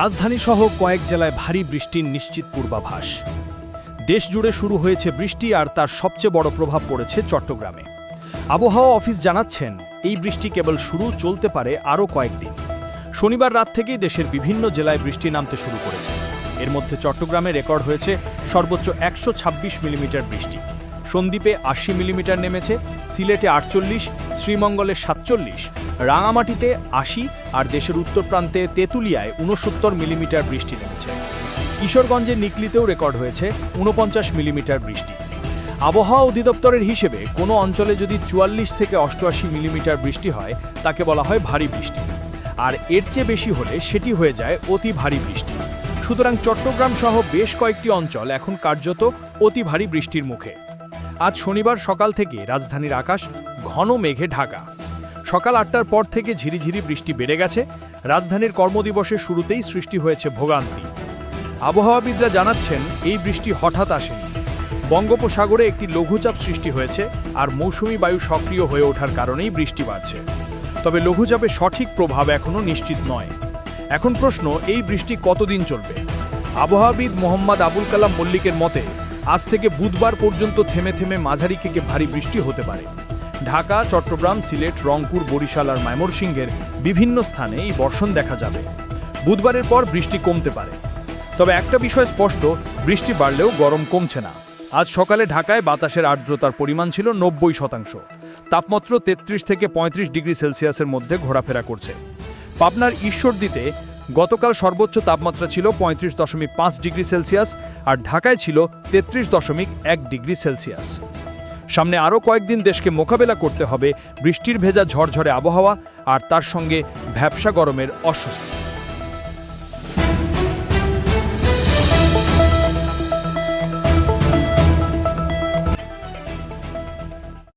রাজধানী সহ কয়েক জেলায় ভারী বৃষ্টির নিশ্চিত পূর্বাভাস। দেশ জুড়ে শুরু হয়েছে বৃষ্টি আর তার সবচেয়ে বড় প্রভাব পড়েছে চট্টগ্রামে। আবহাওয়া অফিস জানাচ্ছেন, এই বৃষ্টি কেবল শুরু চলতে পারে আরও কয়েকদিন। শনিবার রাত থেকেই দেশের বিভিন্ন জেলায় বৃষ্টি নামতে শুরু করেছে। এর মধ্যে চট্টগ্রামে রেকর্ড হয়েছে সর্বোচ্চ একশো ছাব্বিশ মিলিমিটার বৃষ্টি। সন্দ্বীপে আশি মিলিমিটার নেমেছে, সিলেটে আটচল্লিশ, শ্রীমঙ্গলে সাতচল্লিশ রাঙামাটিতে আশি আর দেশের উত্তর প্রান্তে তেঁতুলিয়ায় উনসত্তর মিলিমিটার বৃষ্টি নেমেছে। কিশোরগঞ্জের নিকলিতেও রেকর্ড হয়েছে উনপঞ্চাশ মিলিমিটার বৃষ্টি। আবহাওয়া অধিদপ্তরের হিসেবে কোনো অঞ্চলে যদি চুয়াল্লিশ থেকে অষ্টআশি মিলিমিটার বৃষ্টি হয়, তাকে বলা হয় ভারী বৃষ্টি। আর এর চেয়ে বেশি হলে সেটি হয়ে যায় অতি ভারী বৃষ্টি। সুতরাং চট্টগ্রাম সহ বেশ কয়েকটি অঞ্চল এখন কার্যত অতি ভারী বৃষ্টির মুখে। আজ শনিবার সকাল থেকে রাজধানীর আকাশ ঘন মেঘে ঢাকা। সকাল আটটার পর থেকে ঝিরিঝিরি বৃষ্টি বেড়ে গেছে। রাজধানীর কর্মদিবসের শুরুতেই সৃষ্টি হয়েছে ভোগান্তি। আবহাওয়াবিদরা জানাচ্ছেন, এই বৃষ্টি হঠাৎ আসেনি। বঙ্গোপসাগরে একটি লঘুচাপ সৃষ্টি হয়েছে আর মৌসুমি বায়ু সক্রিয় হয়ে ওঠার কারণেই বৃষ্টি বাড়ছে। তবে লঘুচাপের সঠিক প্রভাব এখনও নিশ্চিত নয়। এখন প্রশ্ন, এই বৃষ্টি কতদিন চলবে? আবহাওয়াবিদ মোহাম্মদ আবুল কালাম মল্লিকের মতে, আজ থেকে বুধবার পর্যন্ত থেমে থেমে মাঝারি থেকে ভারী বৃষ্টি হতে পারে। ঢাকা, চট্টগ্রাম, সিলেট, রংপুর, বরিশাল আর ময়মনসিংহের বিভিন্ন স্থানে এই বর্ষণ দেখা যাবে। বুধবারের পর বৃষ্টি কমতে পারে। তবে একটা বিষয় স্পষ্ট, বৃষ্টি বাড়লেও গরম কমছে না। আজ সকালে ঢাকায় বাতাসের আর্দ্রতার পরিমাণ ছিল নব্বই শতাংশ। তাপমাত্রা তেত্রিশ থেকে পঁয়ত্রিশ ডিগ্রি সেলসিয়াসের মধ্যে ঘোরাফেরা করছে। পাবনার ঈশ্বরদীতে গতকাল সর্বোচ্চ তাপমাত্রা ছিল পঁয়ত্রিশ দশমিক পাঁচ ডিগ্রি সেলসিয়াস আর ঢাকায় ছিল তেত্রিশ দশমিক এক ডিগ্রি সেলসিয়াস। সামনে আরও কয়েকদিন দেশকে মোকাবেলা করতে হবে, বৃষ্টির ভেজা ঝরঝরে আবহাওয়া আর তার সঙ্গে ভ্যাবসা গরমের অস্বস্তি।